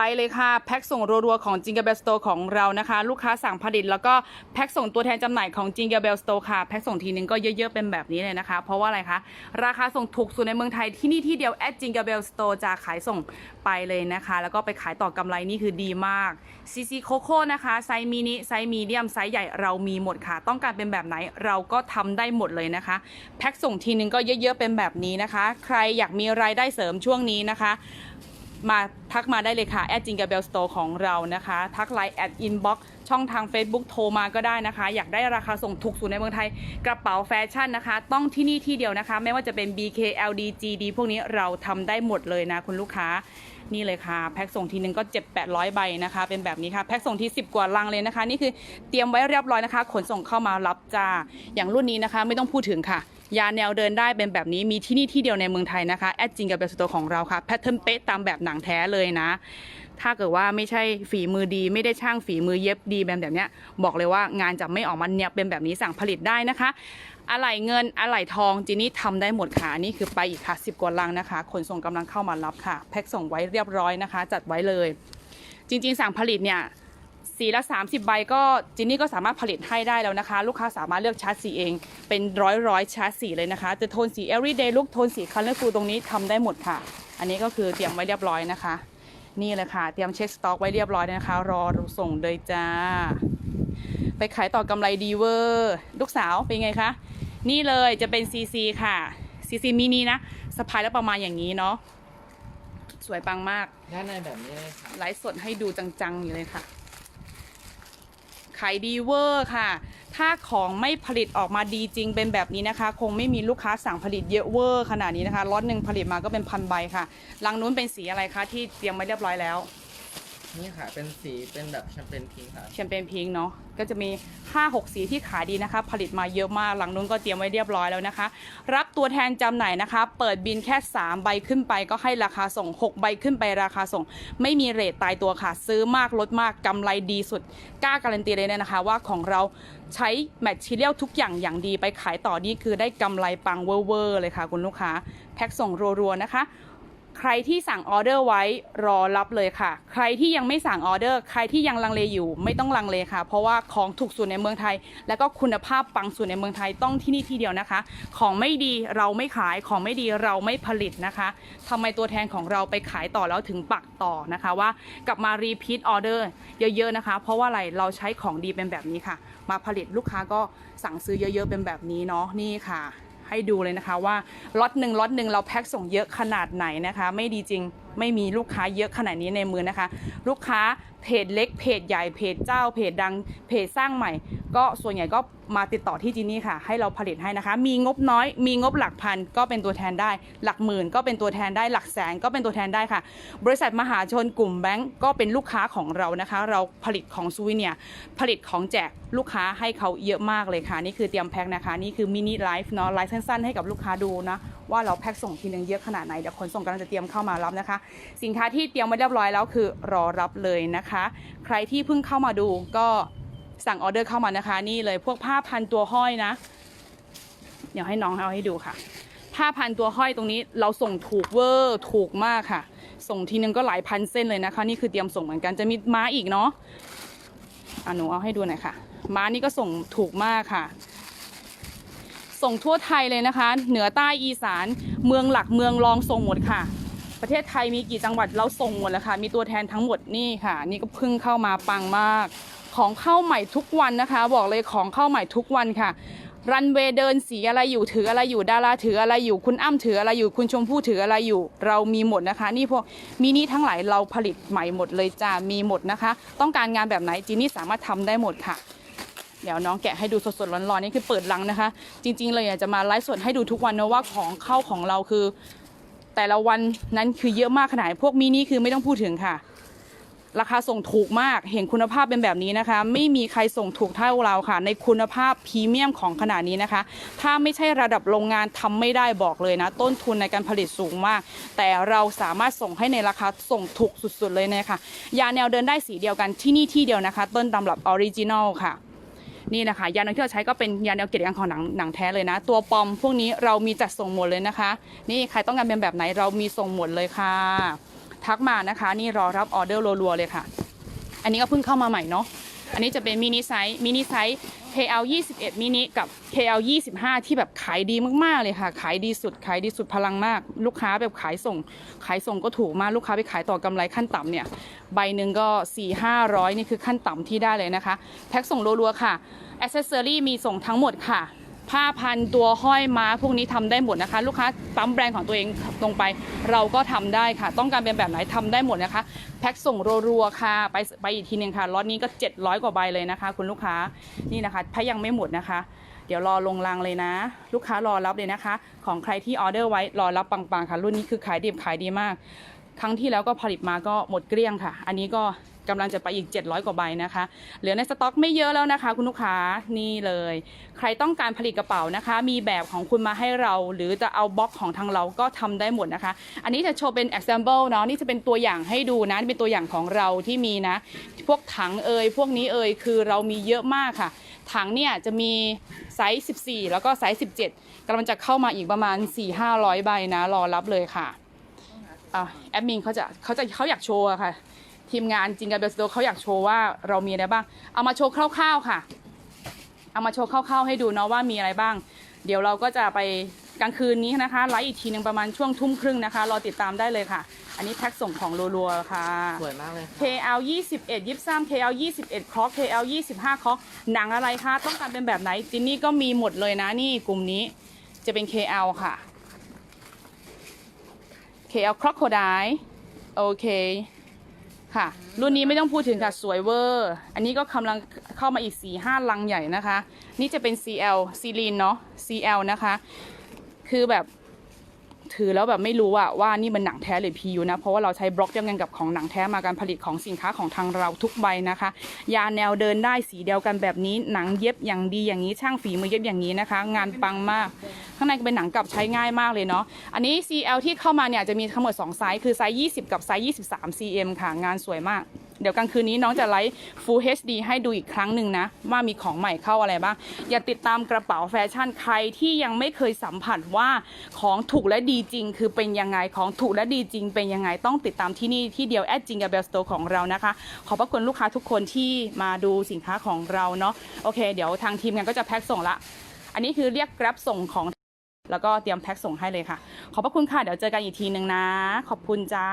ไปเลยค่ะ แพ็คส่งรัวๆ ของ Jingle Bell Store ของเรานะคะ ลูกค้าสั่งผลิตแล้วก็แพ็คส่งตัวแทนจำหน่ายของ Jingle Bell Store ค่ะ แพ็คส่งทีนึงก็เยอะๆ เป็นแบบนี้เลยนะคะ เพราะว่าอะไรคะ ราคาส่งถูกสุดในเมืองไทยที่นี่ที่เดียว at Jingle Bell Store จะขายส่งไปเลยนะคะ แล้วก็ไปขายต่อกำไรนี่คือดีมาก CC Coco นะคะไซส์มินิไซส์มีเดียมไซส์ใหญ่เรามีหมดค่ะ ต้องการเป็นแบบไหนเราก็ทำได้หมดเลยนะคะ แพ็คส่งทีนึงก็เยอะๆ เป็นแบบนี้นะคะ ใครอยากมีรายได้เสริมช่วงนี้นะคะ มาทักมาได้เลยค่ะแอดจิงกับเบลสโตร์ของเรานะคะ ทักไลน์แอดอินบ็อกช่องทาง Facebook โทรมาก็ได้นะคะ อยากได้ราคาส่งถูกสุดในเมืองไทย กระเป๋าแฟชั่นนะคะ ต้องที่นี่ที่เดียวนะคะ ไม่ว่าจะเป็น BK LD GD พวกนี้เราทำได้หมดเลยนะคุณลูกค้านี่เลยค่ะ แพ็คส่งทีนึงก็7 800ใบนะคะ เป็นแบบนี้ค่ะ แพ็คส่งที 10 กว่าลังเลยนะคะ นี่คือเตรียมไว้เรียบร้อยนะคะ ขนส่งเข้ามารับจ้าอย่างรุ่นนี้นะคะ ไม่ต้องพูดถึงค่ะ ยาแนวเดินได้เป็นแบบนี้มีที่นี่ที่เดียวในเมืองไทยนะคะแอดจิงกับเบลสโตของเราค่ะแพทเทิร์นเป๊ะตามแบบหนังแท้เลยนะ ถ้าเกิดว่าไม่ใช่ฝีมือดี ไม่ได้ช่างฝีมือเย็บดีแบบแบบนี้บอกเลยว่างานจะไม่ออกมาเนียบเป็นแบบนี้สั่งผลิตได้นะคะอะไหล่เงินอะไหล่ทองจีนี่ทำได้หมดค่ะนี่คือไปอีกค่ะ10กว่าลังนะคะขนส่งกำลังเข้ามารับค่ะ แพ็คส่งไว้เรียบร้อยนะคะ จัดไว้เลย จริง ๆ สั่งผลิตเนี่ย สีละ 30 ใบก็จินนี่ก็สามารถผลิตให้ได้แล้วนะคะ ลูกค้าสามารถเลือกชาร์จสีเอง เป็นร้อยร้อยๆชาร์จสีเลยนะคะ จะโทนสี everyday look โทนสี colorful ตรงนี้ทำได้หมดค่ะ อันนี้ก็คือเตรียมไว้เรียบร้อยนะคะ นี่เลยค่ะ เตรียมเช็คสต็อกไว้เรียบร้อยนะคะ รอส่งเลยจ้า ไปขายต่อกำไรดีเวอร์ลูกสาวเป็นไงคะนี่เลยจะเป็น CC ค่ะ CC มินินะสะพายแล้วประมาณอย่างนี้เนาะสวยปังมากด้านในแบบนี้เลยค่ะไลฟ์สดให้ดูจังๆอยู่เลยค่ะ ขายดีเวอร์ค่ะ ถ้าของไม่ผลิตออกมาดีจริงเป็นแบบนี้นะคะ คงไม่มีลูกค้าสั่งผลิตเยอะเวอร์ขนาดนี้นะคะล็อตหนึ่งผลิตมาก็เป็นพันใบค่ะลังนู้นเป็นสีอะไรคะที่เตรียมไว้เรียบร้อยแล้ว นี่ค่ะ เป็นสีเป็นแบบแชมเปญพิงค์ค่ะ แชมเปญพิงค์เนาะก็จะมี 5-6 สีที่ขายดีนะคะ ผลิตมาเยอะมากหลังนู้นก็เตรียมไว้เรียบร้อยแล้วนะคะ รับตัวแทนจำหน่ายนะคะ เปิดบินแค่ 3 ใบขึ้นไปก็ให้ราคาส่ง 6 ใบขึ้นไปราคาส่ง ไม่มีเรทตายตัวค่ะ ซื้อมากลดมากกำไรดีสุดกล้าการันตีเลยนะคะ ว่าของเราใช้แมทชีเรียลทุกอย่างอย่างดีไปขายต่อนี่คือได้กำไรปังเวอร์เลยค่ะ คุณลูกค้าแพ็คส่งรัวๆนะคะ ใครที่สั่งออเดอร์ไว้รอรับเลยค่ะ ใครที่ยังไม่สั่งออเดอร์ ใครที่ยังลังเลอยู่ไม่ต้องลังเลค่ะ เพราะว่าของถูกสุดในเมืองไทย แล้วก็คุณภาพปังสุดในเมืองไทยต้องที่นี่ที่เดียวนะคะ ของไม่ดีเราไม่ขายของไม่ดีเราไม่ผลิตนะคะทำไมตัวแทนของเราไปขายต่อแล้วถึงปักต่อนะคะว่ากลับมารีพีทออเดอร์เยอะๆนะคะ เพราะว่าอะไรเราใช้ของดีเป็นแบบนี้ค่ะ มาผลิตลูกค้าก็สั่งซื้อเยอะๆเป็นแบบนี้เนาะนี่ค่ะ ให้ดูเลยนะคะว่าล็อตหนึ่งล็อตหนึ่งเราแพ็คส่งเยอะขนาดไหนนะคะ ไม่ดีจริงไม่มีลูกค้าเยอะขนาดนี้ในมือนะคะ ลูกค้าเพจเล็กเพจใหญ่เพจเจ้าเพจดังเพจสร้างใหม่ ก็ส่วนใหญ่ก็มาติดต่อที่จีนี่ค่ะ ให้เราผลิตให้นะคะ มีงบน้อย มีงบหลักพันก็เป็นตัวแทนได้ หลักหมื่นก็เป็นตัวแทนได้หลักแสนก็เป็นตัวแทนได้ค่ะ บริษัทมหาชนกลุ่มแบงก์ก็เป็นลูกค้าของเรานะคะ เราผลิตของซูวิเนียผลิตของแจกลูกค้าให้เขาเยอะมากเลยค่ะ นี่คือเตรียมแพ็คนะคะ นี่คือมินิไลฟ์เนาะไลฟ์สั้นๆให้กับลูกค้าดูนะ ว่าเราแพ็คส่งทีนึงเยอะขนาดไหนเดี๋ยวขนส่งกำลังจะเตรียมเข้ามารับนะคะ สินค้าที่เตรียมไว้เรียบร้อยแล้วคือรอรับเลยนะคะ ใครที่เพิ่งเข้ามาดูก็สั่งออเดอร์เข้ามานะคะ นี่เลยพวกผ้าพันตัวห้อยนะ เดี๋ยวให้น้องเอาให้ดูค่ะ ผ้าพันตัวห้อยตรงนี้เราส่งถูกเวอร์ถูกมากค่ะ ส่งทีนึงก็หลายพันเส้นเลยนะคะ นี่คือเตรียมส่งเหมือนกันจะมีม้าอีกเนาะอะหนูเอาให้ดูหน่อยค่ะ ม้านี่ก็ส่งถูกมากค่ะ ส่งทั่วไทยเลยนะคะ เหนือใต้อีสานเมืองหลักเมืองรองส่งหมดค่ะ ประเทศไทยมีกี่จังหวัดเราส่งหมดแล้วค่ะ มีตัวแทนทั้งหมดนี่ค่ะ นี่ก็เพิ่งเข้ามาปังมาก ของเข้าใหม่ทุกวันนะคะ บอกเลยของเข้าใหม่ทุกวันค่ะรันเวย์เดินสีอะไรอยู่ถืออะไรอยู่ดาราถืออะไรอยู่คุณอ้ำถืออะไรอยู่ คุณชมพู่ถืออะไรอยู่ เรามีหมดนะคะ นี่พวกมินิทั้งหลายเราผลิตใหม่หมดเลยจ้ามีหมดนะคะ ต้องการงานแบบไหนจีนี่สามารถทำได้หมดค่ะ เดี๋ยวน้องแกะให้ดูสดๆร้อนๆนี่คือเปิดลังนะคะ จริงๆเลยอยากจะมาไลฟ์สดให้ดูทุกวันนะว่าของเข้าของเราคือ แต่ละวันนั้นคือเยอะมากขนาดพวกมินิคือไม่ต้องพูดถึงค่ะ ราคาส่งถูกมากเห็นคุณภาพเป็นแบบนี้นะคะ ไม่มีใครส่งถูกเท่าเราค่ะ ในคุณภาพพรีเมียมของขนาดนี้นะคะ ถ้าไม่ใช่ระดับโรงงานทำไม่ได้บอกเลยนะ ต้นทุนในการผลิตสูงมาก แต่เราสามารถส่งให้ในราคาส่งถูกสุดๆเลยนะคะยาแนวเดินได้สีเดียวกันที่นี่ที่เดียวนะคะ ต้นตำรับออริจินอลค่ะ นี่นะคะ ยาแนวที่เราใช้ก็เป็นยาแนวเกล็ดยางของหนังหนังแท้เลยนะ ตัวปลอมพวกนี้เรามีจัดส่งหมดเลยนะคะ นี่ใครต้องการเป็นแบบไหนเรามีส่งหมดเลยค่ะ ทักมานะคะ นี่รอรับออเดอร์รัวๆเลยค่ะ อันนี้ก็เพิ่งเข้ามาใหม่เนาะ อันนี้จะเป็นมินิไซส์มินิไซส์ KL 21มินิกับ KL 25 ที่แบบขายดีมากๆเลยค่ะ ขายดีสุดขายดีสุดพลังมาก ลูกค้าแบบขายส่ง ขายส่งก็ถูกมากลูกค้าไปขายต่อกำไรขั้นต่ำเนี่ยใบหนึ่งก็ 4 500 นี่คือขั้นต่ำที่ได้เลยนะคะ แพ็คส่งรัวๆค่ะอ c เซสซอรี่มีส่งทั้งหมดค่ะ ผ้าพันตัวห้อยม้าพวกนี้ทำได้หมดนะคะ ลูกค้าปั๊มแบรนด์ของตัวเองลงไป เราก็ทำได้ค่ะ ต้องการเป็นแบบไหนทำได้หมดนะคะ แพ็คส่งรัวๆค่ะ ไปไปอีกทีหนึ่งค่ะล็อตนี้ก็ 700 กว่าใบเลยนะคะ คุณลูกค้านี่นะคะถ้ายังไม่หมดนะคะ เดี๋ยวรอลงรางเลยนะ ลูกค้ารอรับเลยนะคะ ของใครที่ออเดอร์ไว้รอรับปังๆค่ะ รุ่นนี้คือขายดีขายดีมาก ครั้งที่แล้วก็ผลิตมาก็หมดเกลี้ยงค่ะ อันนี้ก็กำลังจะไปอีก 700 กว่าใบนะคะ เหลือในสต็อกไม่เยอะแล้วนะคะ คุณลูกค้านี่เลย ใครต้องการผลิตกระเป๋านะคะ มีแบบของคุณมาให้เรา หรือจะเอาบล็อกของทางเราก็ทำได้หมดนะคะ อันนี้จะโชว์เป็น example เนาะนี่จะเป็นตัวอย่างให้ดูนะนี่เป็นตัวอย่างของเราที่มีนะ พวกถังเอ่ยพวกนี้เอ่ยคือเรามีเยอะมากค่ะ ถังเนี่ยจะมีไซส์ 14 แล้วก็ไซส์ 17กำลังจะเข้ามาอีกประมาณ 4-500 ใบนะรอรับเลยค่ะ แอดมินเขาจะเขาจะเขาอยากโชว์อะค่ะ ทีมงานจิงกับเบลสโตเขาอยากโชว์ว่าเรามีอะไรบ้าง เอามาโชว์คร่าวๆค่ะ เอามาโชว์คร่าวๆให้ดูเนาะว่ามีอะไรบ้าง เดี๋ยวเราก็จะไปกลางคืนนี้นะคะไลฟ์อีกทีหนึ่งประมาณช่วงทุ่มครึ่งนะคะรอติดตามได้เลยค่ะ อันนี้แพ็คส่งของรัวๆค่ะ สวยมากเลยค่ะ KL 21 23 KL 21คล็อก KL 25คล็อกหนังอะไรคะต้องการเป็นแบบไหนจินนี่ก็มีหมดเลยนะนี่กลุ่มนี้จะเป็น KL ค่ะ KL Crocodile โอเคค่ะ รุ่นนี้ไม่ต้องพูดถึงค่ะ สวยเวอร์ อันนี้ก็กำลังเข้ามาอีก4 5ลังใหญ่นะคะ นี่จะเป็น CL ซีลีนเนาะ CL นะคะ คือแบบ ถือแล้วแบบไม่รู้อะว่านี่มันหนังแท้หรือ PU นะ เพราะว่าเราใช้บล็อกเดียวกันกับของหนังแท้มาการผลิตของสินค้าของทางเราทุกใบนะคะ ยาแนวเดินได้สีเดียวกันแบบนี้หนังเย็บอย่างดีอย่างนี้ช่างฝีมือเย็บอย่างนี้นะคะ งานปังมาก ข้างในเป็นหนังกลับใช้ง่ายมากเลยเนาะอันนี้ CL ที่เข้ามาเนี่ยจะมีทั้งหมด2ไซส์คือไซส์20 กับไซส์23 cm ค่ะงานสวยมาก เดี๋ยวกลางคืนนี้น้องจะไลฟ์ Full HD ให้ดูอีกครั้งหนึ่งนะ ว่ามีของใหม่เข้าอะไรบ้าง อย่าติดตามกระเป๋าแฟชั่นใครที่ยังไม่เคยสัมผัสว่าของถูกและดีจริง คือเป็นยังไงของถูกและดีจริง เป็นยังไงต้องติดตามที่นี่ที่เดียวแอดจิงกับเบลสโตของเรานะคะ ขอบพระคุณลูกค้าทุกคนที่มาดูสินค้าของเราเนาะโอเค เดี๋ยวทางทีมงานก็จะแพ็คส่งละ อันนี้คือเรียก Grab ส่งของแล้วก็เตรียมแพ็คส่งให้เลยค่ะ ขอบพระคุณค่ะ เดี๋ยวเจอกันอีกทีหนึ่งนะ ขอบคุณจ้า